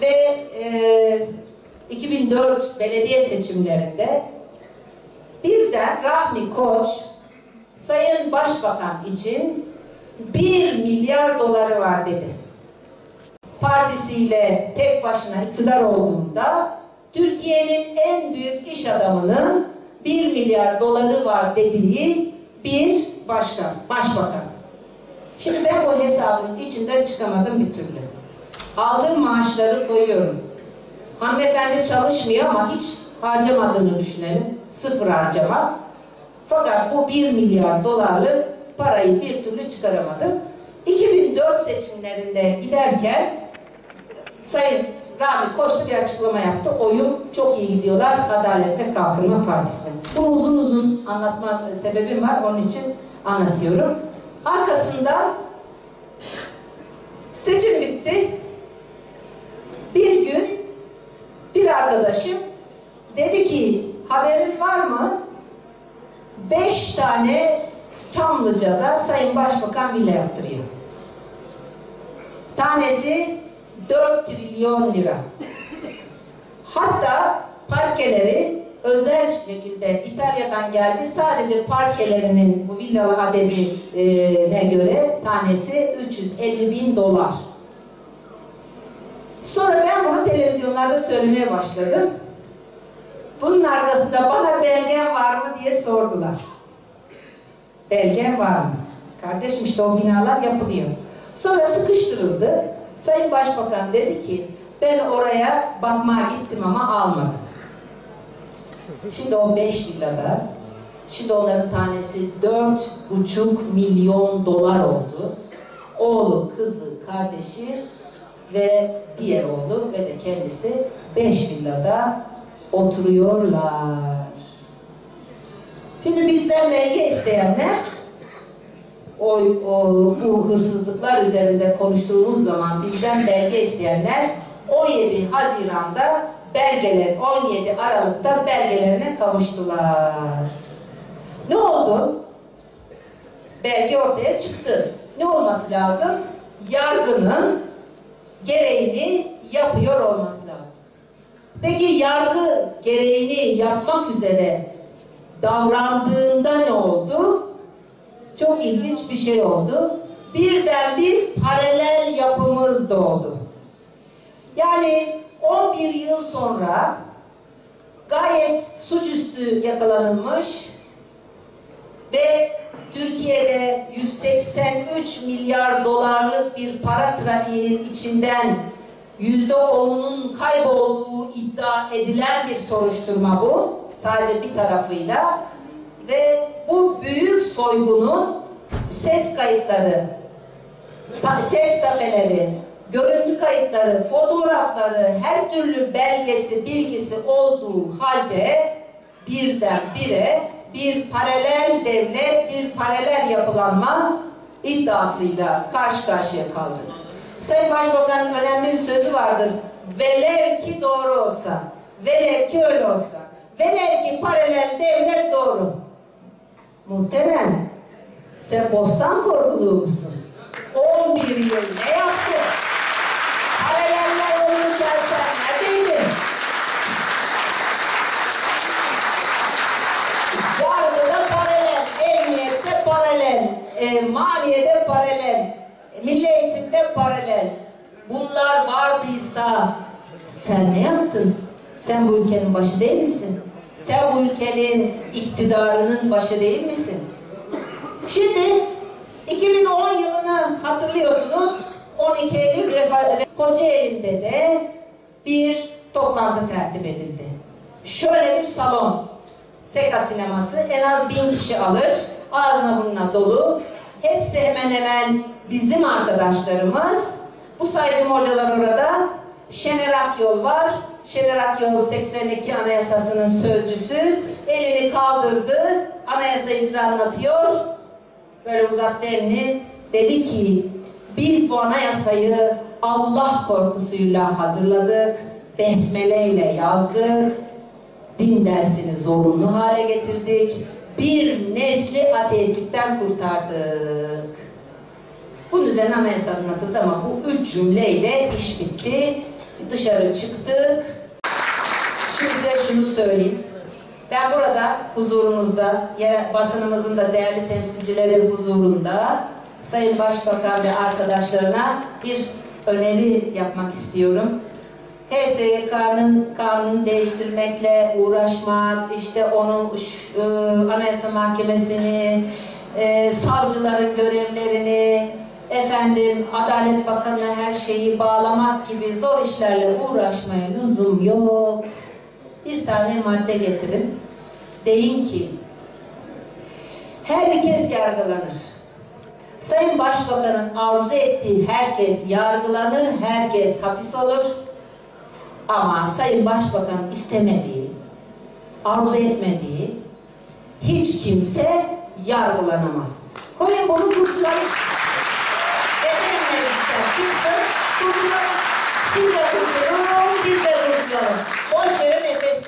Ve e, 2004 belediye seçimlerinde birden Rahmi Koç Sayın Başbakan için 1 milyar doları var dedi. Partisiyle tek başına iktidar olduğunda Türkiye'nin en büyük iş adamının 1 milyar doları var dediği bir başkan, başbakan. Şimdi ben bu hesabın içinden çıkamadım bir türlü. Aldığım maaşları koyuyorum. Hanımefendi çalışmıyor ama hiç harcamadığını düşünelim. Sıfır harcama. Fakat bu 1 milyar dolarlık parayı bir türlü çıkaramadım. 2004 seçimlerinde giderken Sayın Rami Koçlu bir açıklama yaptı. Oyun çok iyi gidiyorlar Adalet ve Kalkınma Partisi'ne. Bunu uzun uzun anlatma sebebim var. Onun için anlatıyorum. Arkasından seçim bitti. Bir gün bir arkadaşım dedi ki haberin var mı? Beş tane Çamlıca'da Sayın Başbakan villa yaptırıyor. Tanesi 4 trilyon lira. Hatta parkeleri özel şekilde İtalya'dan geldi. Sadece parkelerinin bu villa adedine göre tanesi 350 bin dolar. Sonra ben bunu televizyonlarda söylemeye başladım. Bunun arkasında bana belgen var mı diye sordular. Belgen var mı? Kardeşim işte o binalar yapılıyor. Sonra sıkıştırıldı. Sayın Başbakan dedi ki ben oraya bakmaya gittim ama almadım. Şimdi o beş villada şimdi onların tanesi dört buçuk milyon dolar oldu. Oğlu, kızı, kardeşi ve diğer oğlu ve de kendisi beş villada oturuyorlar. Şimdi bizden belge isteyenler o, o, bu hırsızlıklar üzerinde konuştuğumuz zaman bizden belge isteyenler 17 Haziran'da belgeler 17 Aralık'ta belgelerine kavuştular. Ne oldu? Belge ortaya çıktı. Ne olması lazım? Yargının gereğini yapıyor olması lazım. Peki yargı gereğini yapmak üzere davrandığında ne oldu? Çok ilginç bir şey oldu. Birden bir paralel yapımız doğdu. Yani 11 yıl sonra gayet suçüstü yakalanılmış ve Türkiye'de 183 milyar dolarlık bir para trafiğinin içinden yüzde onunun kaybolduğu iddia edilen bir soruşturma bu. Sadece bir tarafıyla. Ve bu büyük soygunun ses kayıtları, ses tapeleri, görüntü kayıtları, fotoğrafları, her türlü belgesi, bilgisi olduğu halde birden bire bir paralel devlet, bir paralel yapılanma iddiasıyla karşı karşıya kaldı. Sayın Başbakan'ın önemli bir sözü vardır. Velev ki doğru olsa, velev ki öyle olsa, velev ki paralel devlet doğru. Muhterem, sen bostan korkuluğu musun? 11 yıl ne yaptın? E, maliyede paralel, milli eğitimde paralel. Bunlar vardıysa sen ne yaptın? Sen bu ülkenin başı değil misin? Sen bu ülkenin iktidarının başı değil misin? Şimdi 2010 yılını hatırlıyorsunuz. 12 Eylül Kocaeli'nde de bir toplantı tertip edildi. Şöyle bir salon. Seka sineması en az bin kişi alır. Ağzına burnuna dolu. Hepsi hemen hemen bizim arkadaşlarımız. Bu saydığım hocalar orada. Şener Akyol var. Şener Akyol 82 Anayasası'nın sözcüsü. Elini kaldırdı. Anayasa imzanı atıyor. Böyle uzattı elini. Dedi ki biz bu anayasayı Allah korkusuyla hazırladık. Besmele yazdık. Din dersini zorunlu hale getirdik. Bir nesli ateistlikten kurtardık. Bunun üzerine anayasa anlatıldı ama bu üç cümleyle iş bitti. dışarı çıktık. Şimdi size şunu söyleyeyim. Ben burada huzurunuzda, basınımızın da değerli temsilcileri huzurunda Sayın Başbakan ve arkadaşlarına bir öneri yapmak istiyorum. HSYK'nın kanunu değiştirmekle uğraşmak, işte onun e, Anayasa Mahkemesi'ni, e, savcıların görevlerini, efendim Adalet Bakanı her şeyi bağlamak gibi zor işlerle uğraşmaya lüzum yok. Bir tane madde getirin. Deyin ki herkes yargılanır. Sayın Başbakan'ın arzu ettiği herkes yargılanır, herkes hapis olur. Ama Sayın Başbakan istemediği, arzu etmediği hiç kimse yargılanamaz. Koyun bunu kurtulalım. Kurtulalım. Siz de kurtulun, biz de kurtulalım. Boş yere nefes